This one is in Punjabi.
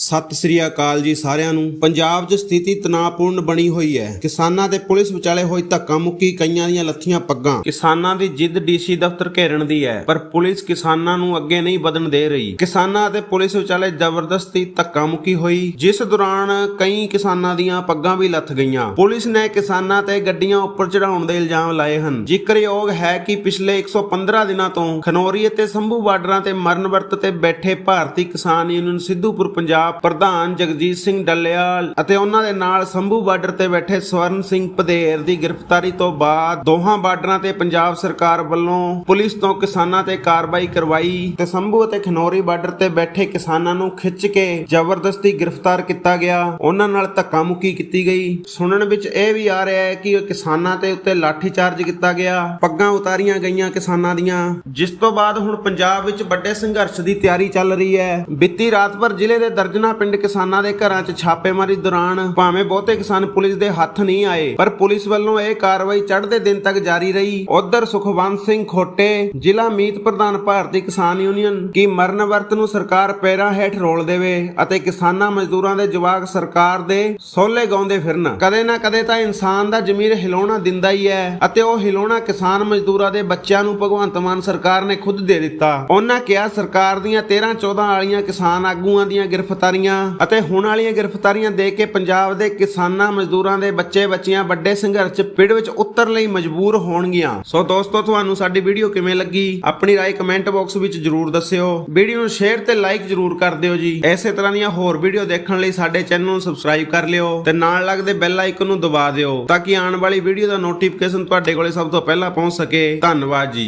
ਸਤਿ ਸ੍ਰੀ ਅਕਾਲ ਜੀ ਸਾਰਿਆਂ ਨੂੰ। ਪੰਜਾਬ 'ਚ ਸਥਿਤੀ ਤਣਾਅਪੂਰਨ ਬਣੀ ਹੋਈ ਹੈ। ਕਿਸਾਨਾਂ ਤੇ ਪੁਲਿਸ ਵਿਚਾਲੇ ਹੋਈ ਧੱਕਾ ਮੁੱਕੀ ਕਈਆਂ ਦੀਆਂ ਲੱਥੀਆਂ ਪੱਗਾਂ। ਕਿਸਾਨਾਂ ਦੀ ਜਿੱਦ ਡੀਸੀ ਦਫ਼ਤਰ ਘੇਰਨ ਦੀ ਹੈ, ਪਰ ਪੁਲਿਸ ਕਿਸਾਨਾਂ ਨੂੰ ਅੱਗੇ ਨਹੀਂ ਵਧਣ ਦੇ ਰਹੀ। ਕਿਸਾਨਾਂ ਤੇ ਪੁਲਿਸ ਵਿਚਾਲੇ ਜ਼ਬਰਦਸਤੀ ਧੱਕਾ ਮੁੱਕੀ ਹੋਈ, ਜਿਸ ਦੌਰਾਨ ਕਈ ਕਿਸਾਨਾਂ ਦੀਆਂ ਪੱਗਾਂ ਵੀ ਲੱਥ ਗਈਆਂ। ਪੁਲਿਸ ਨੇ ਕਿਸਾਨਾਂ ਤੇ ਗੱਡੀਆਂ ਉੱਪਰ ਚੜਾਉਣ ਦੇ ਇਲਜ਼ਾਮ ਲਾਏ ਹਨ। ਜ਼ਿਕਰਯੋਗ ਹੈ ਕਿ ਪਿਛਲੇ 115 ਦਿਨਾਂ ਤੋਂ ਖਨੌਰੀ ਅਤੇ ਸੰਭੂ ਬਾਰਡਰਾਂ ਤੇ ਮਰਨ ਵਰਤ ਤੇ ਬੈਠੇ ਭਾਰਤੀ ਕਿਸਾਨ ਯੂਨੀਅਨ ਸਿੱਧੂਪੁਰ, ਪੰਜਾਬ ਪ੍ਰਧਾਨ ਜਗਜੀਤ ਸਿੰਘ ਡੱਲੇਵਾਲ ਅਤੇ ਉਹਨਾਂ ਦੇ ਨਾਲ ਸੰਭੂ ਬਾਰਡਰ ਤੇ ਬੈਠੇ ਸਵਰਨ ਸਿੰਘ ਪਧੇਰ ਦੀ ਗ੍ਰਿਫਤਾਰੀ ਤੋਂ ਬਾਅਦ ਦੋਹਾਂ ਬਾਰਡਰਾਂ ਤੇ ਪੰਜਾਬ ਸਰਕਾਰ ਵੱਲੋਂ ਪੁਲਿਸ ਤੋਂ ਕਿਸਾਨਾਂ ਤੇ ਕਾਰਵਾਈ ਕਰਵਾਈ ਤੇ ਸੰਭੂ ਅਤੇ ਖਨੌਰੀ ਬਾਰਡਰ ਤੇ ਬੈਠੇ ਕਿਸਾਨਾਂ ਨੂੰ ਖਿੱਚ ਕੇ ਜ਼ਬਰਦਸਤੀ ਗ੍ਰਿਫਤਾਰ ਕੀਤਾ ਗਿਆ। ਉਹਨਾਂ ਨਾਲ ਧੱਕਾ ਮੁੱਕੀ ਕੀਤੀ ਗਈ। ਸੁਣਨ ਵਿੱਚ ਇਹ ਵੀ ਆ ਰਿਹਾ ਹੈ ਕਿ ਉਹ ਕਿਸਾਨਾਂ ਤੇ ਉੱਤੇ ਲਾਠੀ ਚਾਰਜ ਕੀਤਾ ਗਿਆ। ਪੱਗਾਂ ਉਤਾਰੀਆਂ ਗਈਆਂ ਕਿਸਾਨਾਂ ਦੀਆਂ। ਜਿਸ ਤੋਂ ਬਾਅਦ ਹੁਣ ਪੰਜਾਬ ਵਿੱਚ ਵੱਡੇ ਸੰਘਰਸ਼ ਦੀ ਤਿਆਰੀ ਚੱਲ ਰਹੀ ਹੈ। ਬੀਤੀ ਰਾਤ ਭਰ ਜ਼ਿਲ੍ਹੇ ਦੇ ਦਰਜ ਦਰਜਨਾ ਪਿੰਡ ਕਿਸਾਨਾਂ ਦੇ ਘਰਾਂ 'ਚ ਛਾਪੇਮਾਰੀ ਦੌਰਾਨ ਭਾਵੇਂ ਬਹੁਤੇ ਕਿਸਾਨ ਪੁਲਿਸ ਦੇ ਹੱਥ ਨਹੀਂ ਆਏ, ਪਰ ਪੁਲਿਸ ਵੱਲੋਂ ਇਹ ਕਾਰਵਾਈ ਚੜ੍ਹਦੇ ਦਿਨ ਤੱਕ ਜਾਰੀ ਰਹੀ। ਉਧਰ ਸੁਖਵੰਤ ਸਿੰਘ ਖੋਟੇ, ਜ਼ਿਲ੍ਹਾ ਮੀਤ ਪ੍ਰਧਾਨ ਭਾਰਤੀ ਕਿਸਾਨ ਯੂਨੀਅਨ, ਕੀ ਮਰਨ ਵਰਤ ਨੂੰ ਸਰਕਾਰ ਪੈਰਾਂ ਹੇਠ ਰੋਲ ਦੇਵੇ ਅਤੇ ਕਿਸਾਨਾਂ ਮਜ਼ਦੂਰਾਂ ਦੇ ਜਵਾਕ ਸਰਕਾਰ ਦੇ ਸੋਲੇ ਗਾਉਂਦੇ ਫਿਰਨ? ਕਦੇ ਨਾ ਕਦੇ ਤਾਂ ਇਨਸਾਨ ਦਾ ਜ਼ਮੀਰ ਹਿਲਾਉਣਾ ਦਿੰਦਾ ਹੀ ਹੈ ਅਤੇ ਉਹ ਹਿਲਾਉਣਾ ਕਿਸਾਨ ਮਜ਼ਦੂਰਾਂ ਦੇ ਬੱਚਿਆਂ ਨੂੰ ਭਗਵੰਤ ਮਾਨ ਸਰਕਾਰ ਨੇ ਖੁਦ ਦੇ ਦਿੱਤਾ। ਉਹਨਾਂ ਕਿਹਾ, ਸਰਕਾਰ ਦੀਆਂ 13 14 ਵਾਲੀਆਂ ਕਿਸਾਨ ਆਗੂਆਂ ਦੀਆਂ ਗ੍ਰਿਫ਼ਤਾਰ ਗ੍ਰਿਫਤਾਰੀਆਂ ਅਤੇ ਹੁਣ ਵਾਲੀਆਂ ਗ੍ਰਿਫਤਾਰੀਆਂ ਦੇ ਕੇ ਪੰਜਾਬ ਦੇ ਕਿਸਾਨਾਂ, ਮਜ਼ਦੂਰਾਂ ਦੇ ਬੱਚੇ, ਬੱਚੀਆਂ, ਵੱਡੇ ਸੰਘਰਸ਼ 'ਚ ਪਿੜ ਵਿੱਚ ਉਤਰਨ ਲਈ ਮਜਬੂਰ ਹੋਣਗੀਆਂ। ਸੋ ਦੋਸਤੋ, ਤੁਹਾਨੂੰ ਸਾਡੀ ਵੀਡੀਓ ਕਿਵੇਂ ਲੱਗੀ? ਆਪਣੀ ਰਾਏ ਕਮੈਂਟ ਬਾਕਸ ਵਿੱਚ ਜਰੂਰ ਦੱਸਿਓ। ਵੀਡੀਓ ਨੂੰ ਸ਼ੇਅਰ ਤੇ ਲਾਈਕ ਜਰੂਰ ਕਰ ਦਿਓ ਜੀ। ਐਸੇ ਤਰ੍ਹਾਂ ਦੀਆਂ ਹੋਰ ਵੀਡੀਓ ਦੇਖਣ ਲਈ ਸਾਡੇ ਚੈਨਲ ਨੂੰ ਸਬਸਕ੍ਰਾਈਬ ਕਰ ਲਿਓ ਤੇ ਨਾਲ ਲੱਗਦੇ ਬੈਲ ਆਈਕਨ ਨੂੰ ਦਬਾ ਦਿਓ ਤਾਂ ਕਿ ਆਉਣ ਵਾਲੀ ਵੀਡੀਓ ਦਾ ਨੋਟੀਫਿਕੇਸ਼ਨ ਤੁਹਾਡੇ ਕੋਲੇ ਸਭ ਤੋਂ ਪਹਿਲਾਂ ਪਹੁੰਚ ਸਕੇ। ਧੰਨਵਾਦ ਜੀ।